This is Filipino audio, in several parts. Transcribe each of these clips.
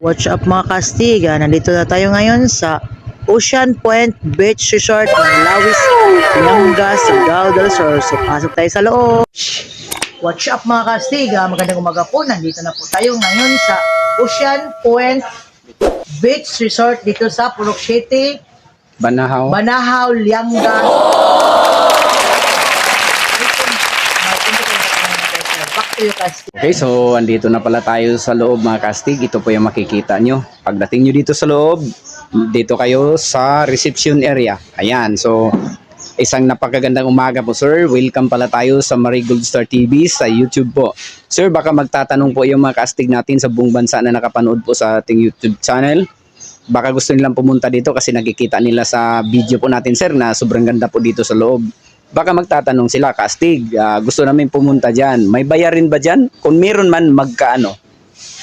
Watch up mga kastiga, nandito na tayo ngayon sa Ocean Point Beach Resort ng Lawis, Lianga, Surigao del Sur. So pasok tayo sa loob. Watch up mga kastiga, magandang umaga po. Nandito na po tayo ngayon sa Ocean Point Beach Resort dito sa Purok City, Banahaw. Banahaw, Lianga. Kastig. Okay, so andito na pala tayo sa loob mga kastig. Ito po yung makikita nyo. Pagdating nyo dito sa loob, dito kayo sa reception area. Ayan, so isang napakagandang umaga po sir. Welcome pala tayo sa Marigold Star TV sa YouTube po. Sir, baka magtatanong po yung mga kastig natin sa buong bansa na nakapanood po sa ating YouTube channel. Baka gusto nilang pumunta dito kasi nakikita nila sa video po natin sir na sobrang ganda po dito sa loob. Baka magtatanong sila, Kastig, ah, gusto namin pumunta dyan. May bayarin ba dyan? Kung meron man, magkaano?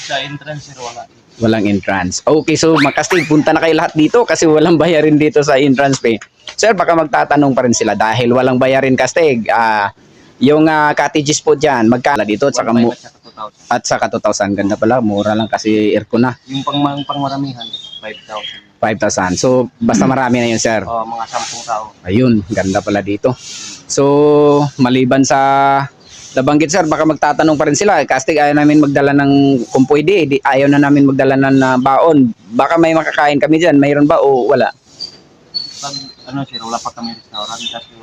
Sa entrance, sir, wala. Walang entrance. Okay, so makastig, punta na kayo lahat dito kasi walang bayarin dito sa entrance fee. Sir, baka magtatanong pa rin sila dahil walang bayarin kastig. Ah, yung ah, cottages po dyan, magkala dito at saka, mo, 1,500 at saka 2,000. Ganda pala, mura lang kasi aircon na. Yung pang, pang pangmaramihan, 5,000. 5,000. So, basta marami na yun, sir. O, mga 10 tao. Ayun, ganda pala dito. So, maliban sa nabanggit sir, baka magtatanong pa rin sila. Kastig ayaw namin magdala ng, kung pwede, di, ayaw na namin magdala ng ah, baon. Baka may makakain kami dyan. Mayroon ba o wala? Pag, ano, sir, wala pa kami restaurant kasi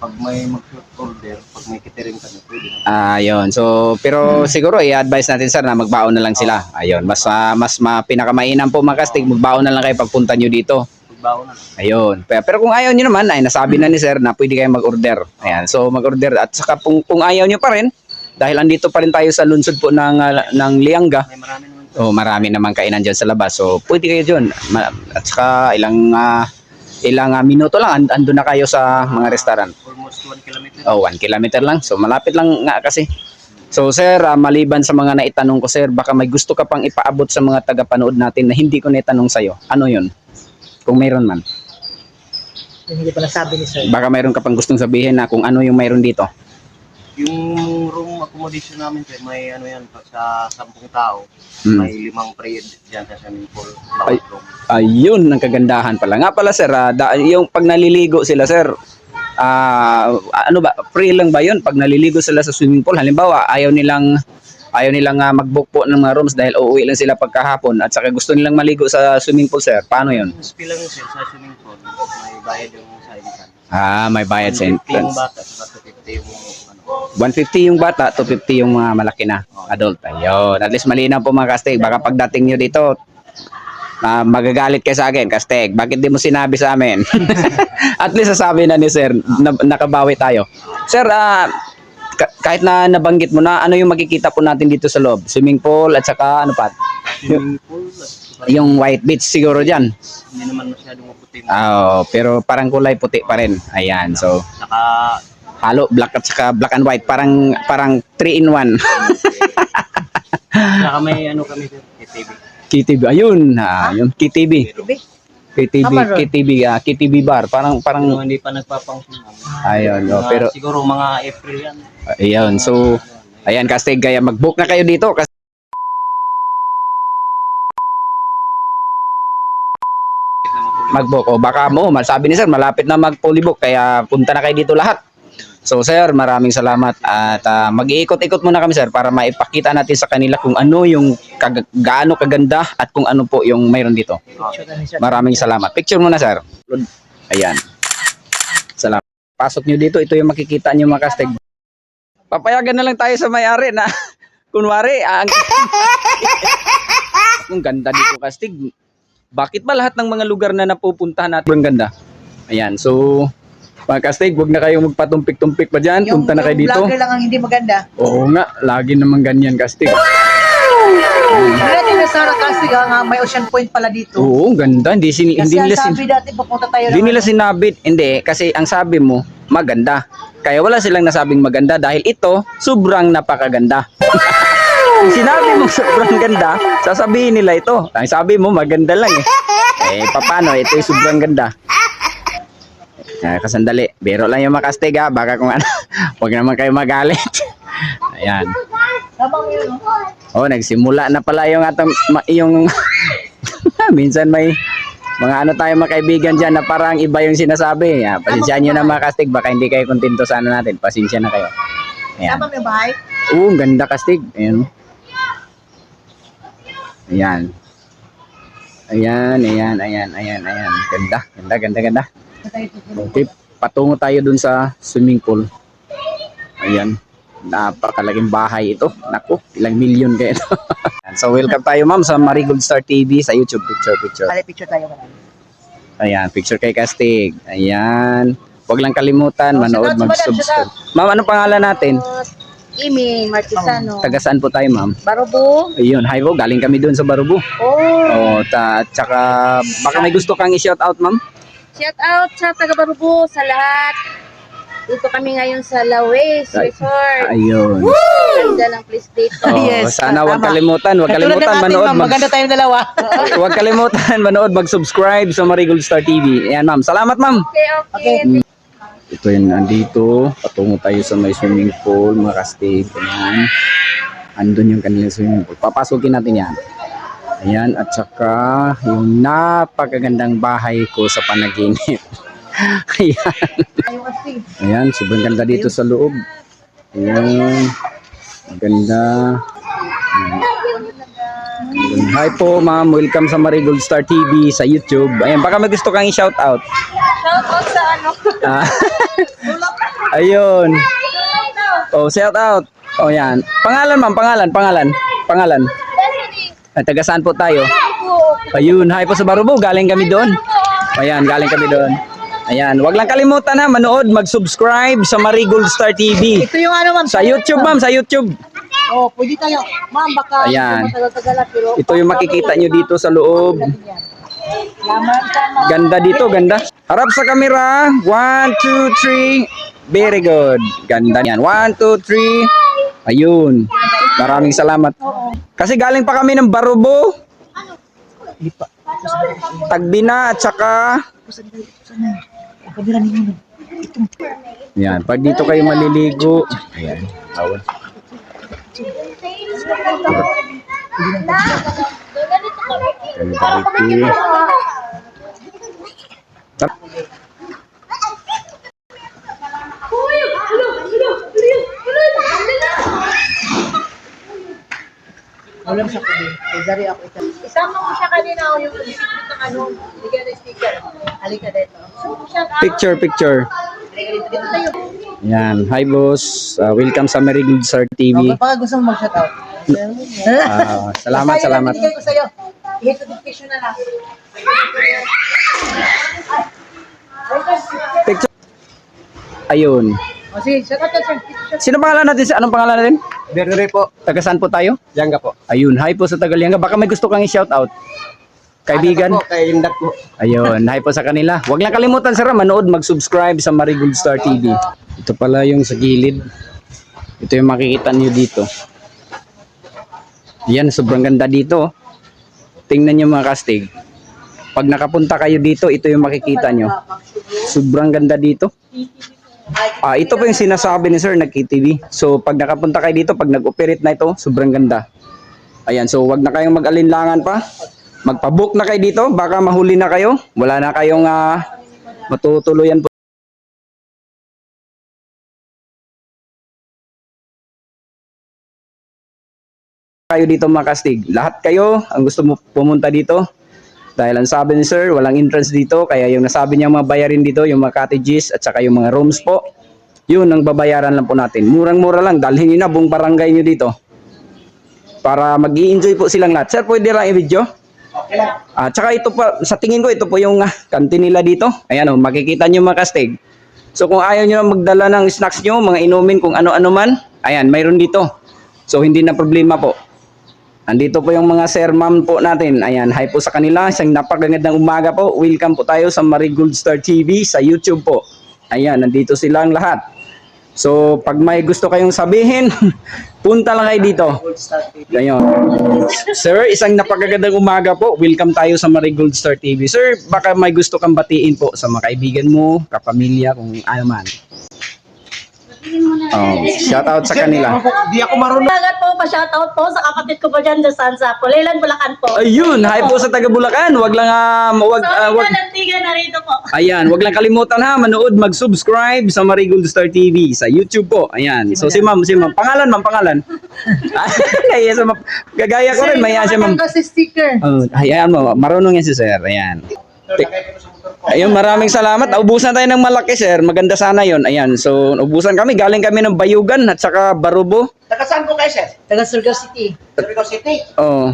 pag may mag-order, pag may catering kami, pwede na. Ayun. So, pero siguro i-advise natin sir na magbaon na lang sila. Ayun, mas ah, mas ma, pinakamainam po mga kastig, magbaon na lang kayo pagpunta nyo dito. Pagbaon na. Ayun. Pero, pero kung ayaw nyo naman, ay nasabi na ni sir na pwede kayo mag-order. Ayan. So mag-order at saka kung, kung ayaw nyo pa rin, dahil andito pa rin tayo sa lungsod po ng, ah, ng Lianga, May marami naman. o marami naman kainan dyan sa labas. So pwede kayo dyan. Ma- At saka ilang ah, ilang ah, minuto lang, and, andun na kayo sa mga restaurant. Almost 1 kilometer. Oh, 1 kilometer lang. So malapit lang nga kasi. So sir, ah, maliban sa mga naitanong ko sir, baka may gusto ka pang ipaabot sa mga tagapanood natin na hindi ko naitanong sa'yo. Ano yun? Kung mayroon man. Hindi pa nasabi ni Sir. Baka mayroon ka pang gustong sabihin na kung ano yung mayroon dito. Yung room accommodation namin, sir, may ano yan, pag sa 10 tao, Hmm. may limang pre dyan sa swimming pool. Ay. Room. Ayun, ang kagandahan pala. Nga pala sir, ah, da- yung pag naliligo sila sir, ah, ano ba, free lang ba yun? Pag naliligo sila sa swimming pool, halimbawa, ayaw nilang ayaw nilang ah, mag-book po ng mga rooms dahil uuwi lang sila pagkahapon at saka gusto nilang maligo sa swimming pool sir. Paano yun? Spill lang sir, sa swimming pool, may bayad yung sa entrance. Ah, may bayad sa 150 yung entrance. bata, saka 250 yung. 150 yung bata, 250 yung mga malaki na adult. Ayun. At least malinaw po mga kastig. Baka pagdating nyo dito, ah, magagalit kayo sa akin, kastig. Bakit di mo sinabi sa amin? At least sasabi na ni sir, na, nakabawi tayo. Sir, ka- kahit na nabanggit mo na, ano yung makikita po natin dito sa loob? Swimming pool at saka ano pa? Swimming pool, Yung white beach siguro dyan. hindi naman masyadong maputi. Ah, pero parang kulay puti pa rin. Ayan. So, Saka, halo black at saka black and white. Parang parang 3 in 1. saka may ano kami sir, KTV. KTV. Ayun, ah, yung KTV. KTV, Tama ron. KTV, ah, KTV bar. Parang, Pero parang, hindi pa nagpapangsin namin. ayun, oh, Mga- pero, siguro mga April yan. ayun, so, ayan, Kastig, kaya mag-book na kayo dito. Kasi, mag-book. O baka mo, sabi ni sir, malapit na mag-fully book, kaya punta na kayo dito lahat. So sir, maraming salamat at ah, mag-iikot-ikot muna kami sir para maipakita natin sa kanila kung ano yung kag- gaano kaganda at kung ano po yung mayroon dito. Maraming salamat. Picture muna, sir. Ayan. Salamat. Pasok nyo dito, ito yung makikita nyo mga kastig. Papayagan na lang tayo sa may-ari na, kunwari, ang... ang ganda dito kastig. Bakit ba lahat ng mga lugar na napupuntahan natin ang ganda? Ayan, so, mga kastig, huwag na kayong magpatumpik-tumpik pa dyan. Yung, Punta na kayo dito. vlogger lang ang hindi maganda. Oo nga, lagi naman ganyan kastig. Hindi natin na sana Kastig ha, nga may Ocean Point pala dito. Oo, ang ganda. Hindi, sin- Kasi hindi ang nila sin- sabi dati papunta tayo Hindi ng- nila sinabit. Hindi, kasi ang sabi mo, maganda. Kaya wala silang nasabing maganda dahil ito, sobrang napakaganda. Kung sinabi mo sobrang ganda, sasabihin nila ito. Ang sabi mo, maganda lang eh. Eh, papano? Ito yung sobrang ganda. Eh, kasandali. Biro lang yung makastig ha. Baka kung ano, huwag naman kayo magalit. Ayan. Oh, nagsimula na pala yung atong yung minsan may mga ano tayo mga kaibigan dyan na parang iba yung sinasabi. Ah, pasensya nyo na mga kastig, baka hindi kayo kontento sa ano natin. Pasensya na kayo. Ayan. Yung bahay? Oo, ang ganda kastig. Ayan. Ayan. Ayan, ayan, ayan, ayan, ayan. Ganda, ganda, ganda, ganda. Okay, patungo tayo dun sa swimming pool. Ayan. Napakalaking bahay ito. Naku, ilang milyon kaya ito. so welcome tayo ma'am sa Marigold Star TV sa YouTube picture picture. Kali picture tayo man. Ayan, picture kay Kastig. Ayan. Huwag lang kalimutan, Oh, manood, mag-subscribe. Ma'am, anong pangalan natin? Imi Martisano. Taga saan po tayo, ma'am? Barubo. Ayun, hi po, galing kami doon sa Barubo. Oh. Oh, ta tsaka baka may gusto kang i-shout out, ma'am? Shout out sa taga Barubo sa lahat. Dito kami ngayon sa Lawes Ay. Resort. Ayun. Ganda ng place dito. Oh, Yes, sana wag tama. kalimutan, wag Katulad kalimutan manood ma'am, mag Maganda tayong dalawa. Huwag kalimutan manood mag-subscribe sa Marigold Star TV. Ayan, ma'am. Salamat, ma'am. Okay, okay. Ito yung nandito. Patungo tayo sa may swimming pool, mga kastig. Ayan. Andun yung kanilang swimming pool. Papasukin natin yan. Ayan, at saka yung napakagandang bahay ko sa panaginip. Ayan. Ayan, sobrang ganda dito sa loob. Ayan. Maganda. Ayan. Hi po ma'am, welcome sa Marigold Star TV sa YouTube. Ayan, baka may gusto kang i-shout out. Shout out sa ano. Ah. Ayun. Oh, shout out. Oh, yan. Pangalan ma'am, pangalan, pangalan. Pangalan. Ay, taga saan po tayo? Ayun, hi po sa Barubo. Galing kami doon. Ayan, galing kami doon. Ayan, wag lang kalimutan ha, manood, mag-subscribe sa Marigold Star TV. Ito yung ano, ma'am. Sa YouTube, ma'am, sa YouTube. Oh, pwede tayo. Ma'am, baka Ayan. pero Ito yung makikita nyo dito sa loob. Ganda dito, ganda. Harap sa camera. One, two, three. Very good. Ganda yan. One, two, three. Ayun. Maraming salamat. Kasi galing pa kami ng Barubo. Tagbina at saka Yan, pag dito kayo maliligo. Ayan. Awan. Ganda dito. Tap. Alam sa ko din. Dari ako ito. Isama mo siya kanina o yung bibigyan ng ano, bigyan ng sticker. Halika dito. Out. Picture, picture. Dito. Tayo. Yan. Hi boss. Uh, welcome sa Marigold Star TV. Baka gusto mo mag-shout out. Ah, salamat, salamat. binigay ko sa'yo. I-hit notification na lang. Picture. Ayun. O sige, shout out sir. Sino pangalan natin? Anong pangalan natin? Bernere po. Taga saan po tayo? Yanga po. Ayun. Hi po sa Tagalianga. Baka may gusto kang i-shout out. Kaibigan. Ano po, kay Indat po. Ayun. Hi po sa kanila. Huwag lang kalimutan sir, manood, mag-subscribe sa Marigold Star TV. Ito pala yung sa gilid. Ito yung makikita nyo dito. Yan, sobrang ganda dito. oh. Tingnan nyo mga kastig. Pag nakapunta kayo dito, ito yung makikita nyo. Sobrang ganda dito. Ah, ito po yung sinasabi ni Sir nag-KTV. So, pag nakapunta kayo dito, pag nag-operate na ito, sobrang ganda. Ayan, so wag na kayong mag-alinlangan pa. Magpa-book na kayo dito, baka mahuli na kayo. Wala na kayong ah, matutuluyan po. kayo dito mga kastig. Lahat kayo ang gusto mo pumunta dito. Dahil ang sabi ni sir, walang entrance dito. Kaya yung nasabi niya mga bayarin dito, yung mga cottages at saka yung mga rooms po. Yun ang babayaran lang po natin. Murang-mura lang. Dalhin nyo na buong barangay nyo dito. Para mag enjoy po silang lahat. Sir, pwede lang i-video? At saka ito pa, sa tingin ko, ito po yung kantin nila dito. Ayan o, makikita nyo mga kastig. So kung ayaw nyo na magdala ng snacks nyo, mga inumin, kung ano-ano man, ayan, mayroon dito. So hindi na problema po. Andito po yung mga sir ma'am po natin. Ayan, hi po sa kanila. Isang napakagandang umaga po. Welcome po tayo sa Marigold Star TV sa YouTube po. Ayan, nandito silang lahat. So, pag may gusto kayong sabihin, punta lang kayo dito. Ganyan. Sir, isang napakagandang umaga po. Welcome tayo sa Marigold Star TV. Sir, baka may gusto kang batiin po sa mga kaibigan mo, kapamilya, kung ano man. Oh, shout out sa kanila. Di ako marunong. Salamat po, pa-shoutout po sa kapatid ko po dyan sa Sansa. Pulilan, Bulacan po. Ayun, hi po sa taga Bulacan. Wag lang ah, wag ah, Sorry wag na, lantigan na rito po. Ayan, wag lang kalimutan ha, manood, mag-subscribe sa Marigold Star TV sa YouTube po. Ayan. So si Ma'am, si Ma'am, pangalan, Ma'am, pangalan. Kaya sa Ma'am, gagaya ko rin, maya si Ma'am. Kasi sticker. Oh, ayan mo, marunong yan si Sir. Ayan. Ayun, maraming salamat. Ubusan tayo ng malaki, Sir. Maganda sana yon. Ayan, so ubusan kami. Galing kami ng Bayugan at saka Barubo. Taga saan po kayo, sir? Taga Surigao City. Surigao City. Oh.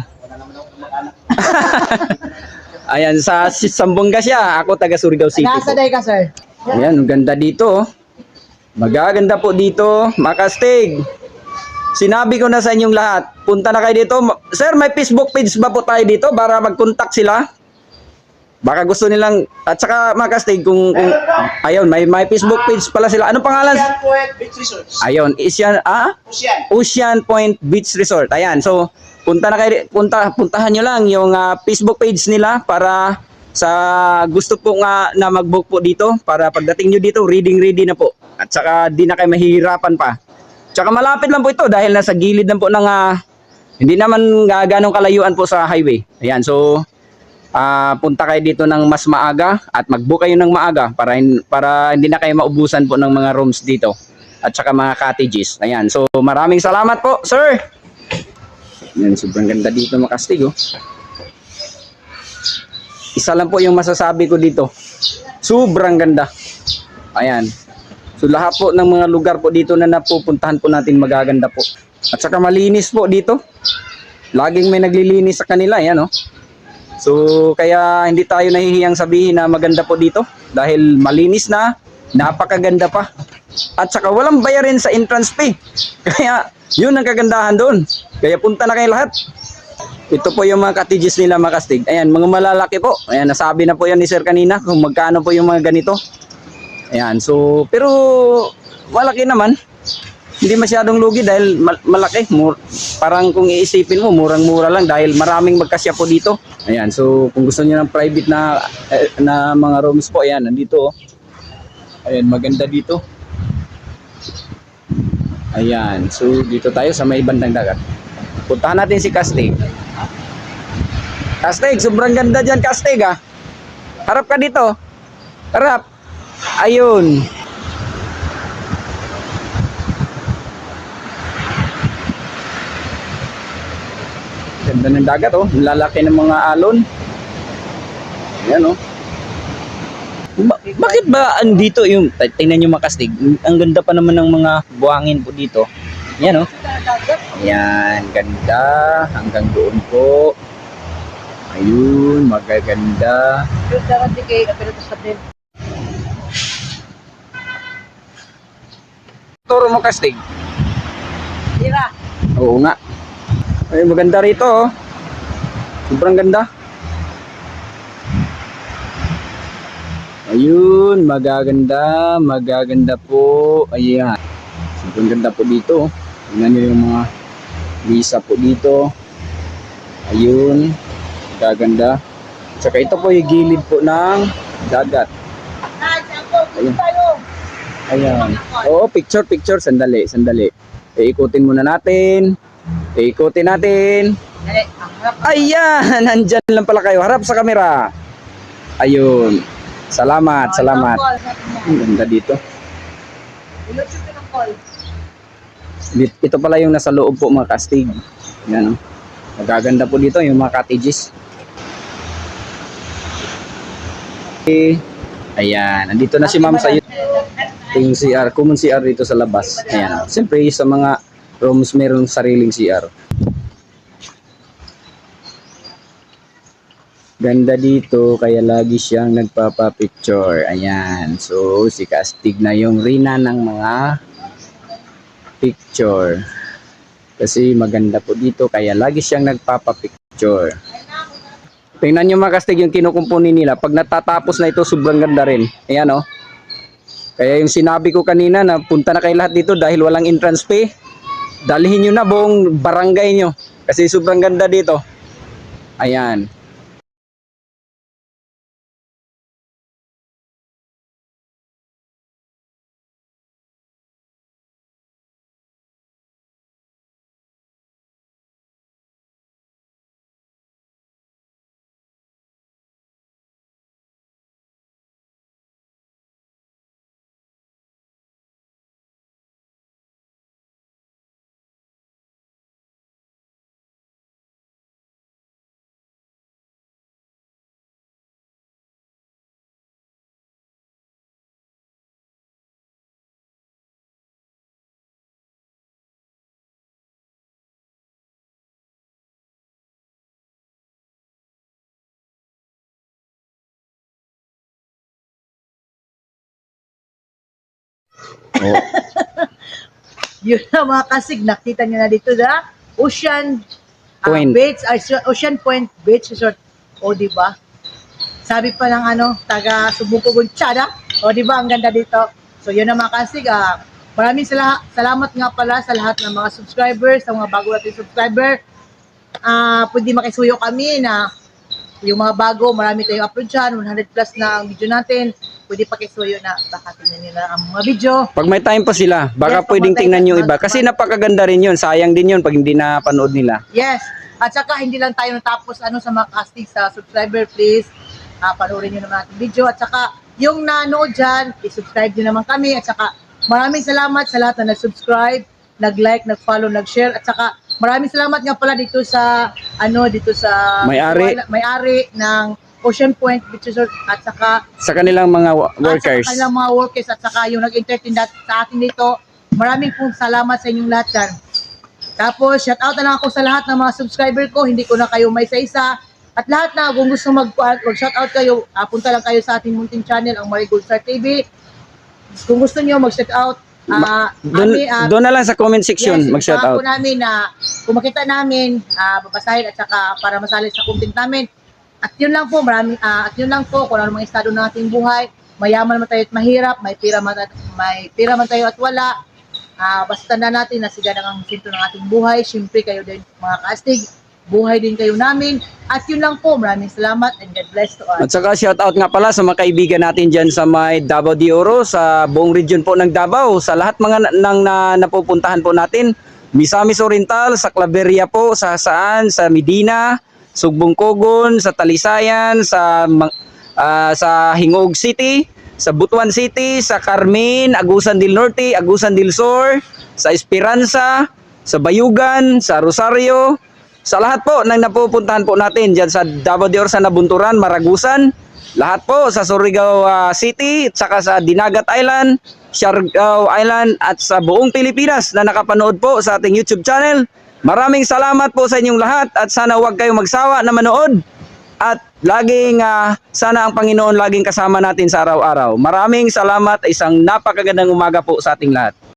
Ayan, sa Sambonga siya. Ako taga Surigao City. Nasa day ka, sir? Ayan, ang ganda dito. oh. Magaganda po dito. Makastig. Sinabi ko na sa inyong lahat. Punta na kayo dito. Sir, may Facebook page ba po tayo dito para mag-contact sila? Baka gusto nilang at saka Makastig kung, kung ayun, may may Facebook page pala sila. Anong pangalan? Ocean Point Beach Resorts. Ayun, Ocean ah? Ocean. Ocean Point Beach Resort. Ayan. So, punta na kayo punta puntahan niyo lang yung ah, Facebook page nila para sa gusto po nga na mag-book po dito para pagdating niyo dito reading ready na po. At saka di na kayo mahihirapan pa. Tsaka malapit lang po ito dahil nasa gilid lang po ng ah, hindi naman uh, ganong kalayuan po sa highway. Ayan. So, ah, punta kayo dito ng mas maaga at mag-book kayo ng maaga para para hindi na kayo maubusan po ng mga rooms dito at saka mga cottages. Ayan. So, maraming salamat po, sir. Ayan, sobrang ganda dito makastig, oh. Isa lang po yung masasabi ko dito. Sobrang ganda. Ayan. So, lahat po ng mga lugar po dito na napupuntahan po natin magaganda po. At saka malinis po dito. Laging may naglilinis sa kanila, ayan, oh. So, kaya hindi tayo nahihiyang sabihin na maganda po dito dahil malinis na, napakaganda pa. At saka walang bayarin sa entrance fee. Kaya, yun ang kagandahan doon. Kaya punta na kayo lahat. Ito po yung mga cottages nila makastig. Ayan, mga malalaki po. Ayan, nasabi na po yan ni Sir kanina kung magkano po yung mga ganito. Ayan, so, pero malaki naman. Hindi masyadong lugi dahil mal- malaki. Mur- parang kung iisipin mo, murang-mura lang dahil maraming magkasya po dito. Ayan, so kung gusto niyo ng private na eh, na mga rooms po, ayan, nandito. oh. Ayan, maganda dito. Ayan, so dito tayo sa may bandang dagat. Puntahan natin si Castig. Castig, sobrang ganda dyan, Castig ah. Harap ka dito. Harap. Ayun. Ganda ng dagat oh. Lalaki ng mga alon. Ayan oh. Ba- bakit ba andito yung tingnan niyo makastig? Ang ganda pa naman ng mga buhangin po dito. Yan oh. Ayan, ganda hanggang doon po. Ayun, magaganda. Turo mo kastig. Tira. Oo nga. Ay, maganda rito oh. Sobrang ganda. Ayun, magaganda, magaganda po. Ayan. Sobrang ganda po dito. oh. Tingnan niyo yung mga visa po dito. Ayun, magaganda. Tsaka ito po yung gilid po ng dagat. Ayun. Ayan. Oo, picture, picture. Sandali, sandali. Iikutin muna natin. Iikutin natin. Ayan, nandyan lang pala kayo. Harap sa kamera. Ayun. Salamat, salamat. Ang ganda dito. Ito pala yung nasa loob po mga kastig. Yan oh. Magaganda po dito yung mga cottages. Okay. Ayan, nandito na si ma'am sa yung CR, common CR dito sa labas. Ayan. oh. Siyempre sa mga rooms meron sariling CR. Ganda dito kaya lagi siyang nagpapa-picture. Ayan. So si Kastig na yung rina ng mga picture. Kasi maganda po dito kaya lagi siyang nagpapa-picture. Tingnan nyo mga kastig yung kinukumpuni nila. Pag natatapos na ito, sobrang ganda rin. Ayan oh. Kaya yung sinabi ko kanina na punta na kayo lahat dito dahil walang entrance fee. Dalhin nyo na buong barangay nyo. Kasi sobrang ganda dito. Ayan. Oh. Yun na mga kasig, nakita nyo na dito na Ocean Point. Beach, ay, Ocean Point Beach Resort. O, di ba? Sabi pa ng ano, taga Subukugun Chada. O, di ba? Ang ganda dito. So, yun na mga kasig. Ah, maraming sala- salamat nga pala sa lahat ng mga subscribers, sa mga bago natin subscriber. Ah, pwede makisuyo kami na yung mga bago, marami tayong upload dyan, 100 plus na ang video natin. Pwede pakisuyo na baka tingnan nila ang mga video. Pag may time pa sila, baka Yes, pag pwedeng time tingnan pa, yung iba. Kasi napakaganda rin yun. Sayang din yun pag hindi na panood nila. Yes. At saka hindi lang tayo natapos ano sa mga casting sa subscriber please. Ah, panoorin niyo naman ating video at saka yung nanood diyan, i-subscribe niyo naman kami at saka maraming salamat sa lahat na nag-subscribe, nag-like, nag-follow, nag-share at saka maraming salamat nga pala dito sa ano dito sa May-ari. may-ari ng Ocean Point Beach Resort at saka Sa kanilang mga workers. at sa kanilang mga workers at saka yung nag-entertain sa atin dito. Maraming pong salamat sa inyong lahat dyan. Tapos, shout out na lang ako sa lahat ng mga subscriber ko. Hindi ko na kayo may isa-isa. At lahat na, kung gusto mag, mag-shout out kayo, ah, punta lang kayo sa ating munting channel, ang Marigold Star TV. Kung gusto niyo mag-shout out, ah, Doon, na lang sa comment section, Yes, mag-shout out. namin na kung makita namin, ah, babasahin at saka para masali sa content namin. At yun lang po, marami, ah, at yun lang po, kung ano mga estado ng ating buhay, mayaman man tayo at mahirap, may pira man, may pira man tayo at wala, Ah, basta na natin na siga ang sintro ng ating buhay. Siyempre kayo din mga kastig, buhay din kayo namin. At yun lang po, maraming salamat and God bless to all. At saka shout out nga pala sa mga kaibigan natin dyan sa may Davao de Oro, sa buong region po ng Davao, sa lahat mga na, nang na, napupuntahan po natin. Misamis Oriental, sa Claveria po, sa saan, sa Medina, Sugbong Kogon, sa Talisayan, sa ah, sa Hingog City, sa Butuan City, sa Carmen, Agusan del Norte, Agusan del Sur, sa Esperanza, sa Bayugan, sa Rosario, sa lahat po ng napupuntahan po natin dyan sa Davao de Oro, sa Nabunturan, Maragusan, lahat po sa Surigao ah, City, saka sa Dinagat Island, Siargao Island, at sa buong Pilipinas na nakapanood po sa ating YouTube channel. Maraming salamat po sa inyong lahat at sana huwag kayong magsawa na manood. At laging ah, sana ang Panginoon laging kasama natin sa araw-araw. Maraming salamat. Isang napakagandang umaga po sa ating lahat.